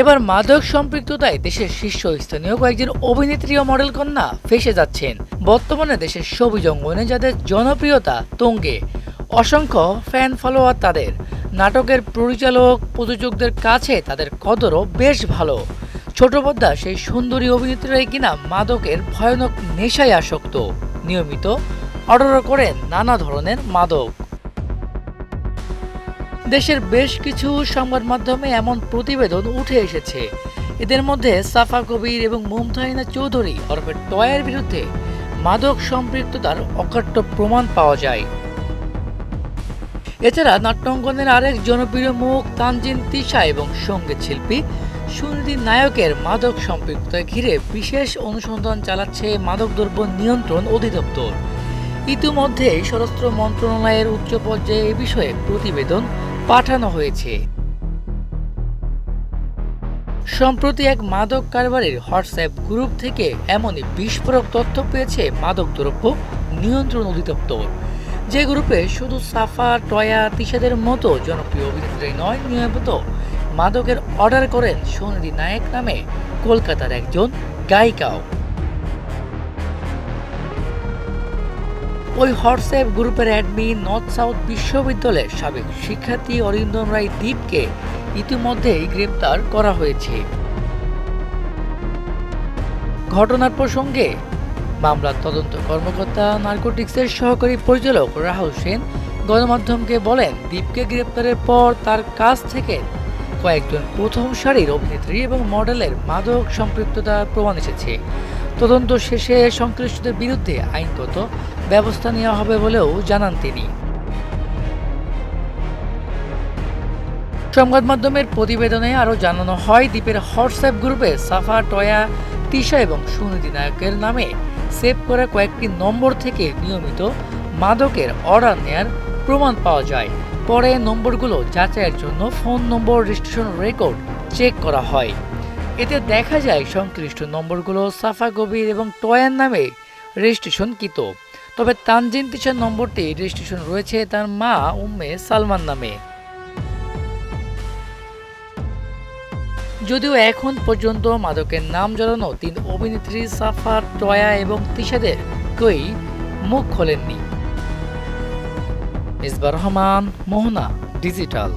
এবার মাদক সম্পৃক্ততায় দেশের শীর্ষস্থানীয় কয়েকজন অভিনেত্রী ও মডেল কন্যা ফেসে যাচ্ছেন। বর্তমানে দেশের ছবি জঙ্গনে যাদের জনপ্রিয়তা তঙ্গে, অসংখ্য ফ্যান ফলোয়ার তাদের। নাটকের পরিচালক প্রযোজকদের কাছে তাদের কদরও বেশ ভালো। ছোট পর্দা সেই সুন্দরী অভিনেত্রীরাই কিনা মাদকের ভয়ানক নেশায় আসক্ত। নিয়মিত অর্ডার করেন নানা ধরনের মাদক। দেশের বেশ কিছু সংবাদ মাধ্যমে এমন প্রতিবেদন উঠে এসেছে। এদের মধ্যে সাফা কবির এবং মুমতাহিনা চৌধুরী ওরফে টয়ের বিরুদ্ধে মাদক সম্পৃক্ততার অকাট্য প্রমাণ পাওয়া যায়। এছাড়া নাট্যাঙ্গনের আরেক জনপ্রিয় মুখ তানজিন তিশা এবং সংগীত শিল্পী সুনিধি নায়কের মাদক সম্পৃক্ততা ঘিরে বিশেষ অনুসন্ধান চালাচ্ছে মাদকদ্রব্য নিয়ন্ত্রণ অধিদপ্তর। ইতিমধ্যেই স্বরাষ্ট্র মন্ত্রণালয়ের উচ্চ পর্যায়ে এ বিষয়ে প্রতিবেদন পাঠানো হয়েছে। সম্প্রতি এক মাদক কারবারের হোয়াটসঅ্যাপ গ্রুপ থেকে এমনই বিস্ফোরক তথ্য পেয়েছে মাদক দ্রব্য নিয়ন্ত্রণ অধিদপ্তর। যে গ্রুপে শুধু সাফা, টয়া, তিশাদের মতো জনপ্রিয় অভিনেত্রী নয়, নিয়মিত মাদকের অর্ডার করেন সোনিধি নায়ক নামে কলকাতার একজন গায়িকাও। ওই হোয়াটসঅ্যাপ গ্রুপের অ্যাডমিন নর্থ সাউথ বিশ্ববিদ্যালয়ের সাবেক শিক্ষার্থী অরিন্দম রায় দ্বীপকে ইতিমধ্যেই গ্রেপ্তার করা হয়েছে। ঘটনার প্রসঙ্গে মামলার তদন্ত কর্মকর্তা, নার্কোটিক্সের সহকারী পরিচালক রাহুল সেন গণমাধ্যমকে বলেন দীপকে গ্রেপ্তারের পর তার কাছ থেকে কয়েকজন প্রথম সারির অভিনেত্রী এবং মডেলের মাদক সম্পৃক্ততা প্রমাণ এসেছে। তদন্ত শেষে সংশ্লিষ্টদের বিরুদ্ধে আইনগত ব্যবস্থা নেওয়া হবে বলেও জানান তিনি। সংবাদ মাধ্যমের প্রতিবেদনে আরও জানানো হয়, দ্বীপের হোয়াটসঅ্যাপ গ্রুপে সাফা, টয়া, তিশা এবং সুনিধি নায়কের নামে সেভ করা কয়েকটি নম্বর থেকে নিয়মিত মাদকের অর্ডার নেয়ার প্রমাণ পাওয়া যায়। পরে নম্বরগুলো যাচাইয়ের জন্য phone number, registration record check করা হয়। এতে দেখা যায়, সংশ্লিষ্ট নম্বরগুলো সাফা, গভীর এবং টয়ার নামে রেজিস্ট্রেশন কৃত তবে তানজিন তিশার নম্বরটি রেজিস্ট্রেশন রয়েছে তার মা উম্মে সালমান নামে। যদিও এখন পর্যন্ত মাদকের নাম জড়ানো তিন অভিনেত্রী সাফার, টয়া এবং তিশাদের কেউই মুখ খোলেননি। মিসবার রহমান, মোহনা, ডিজিটাল।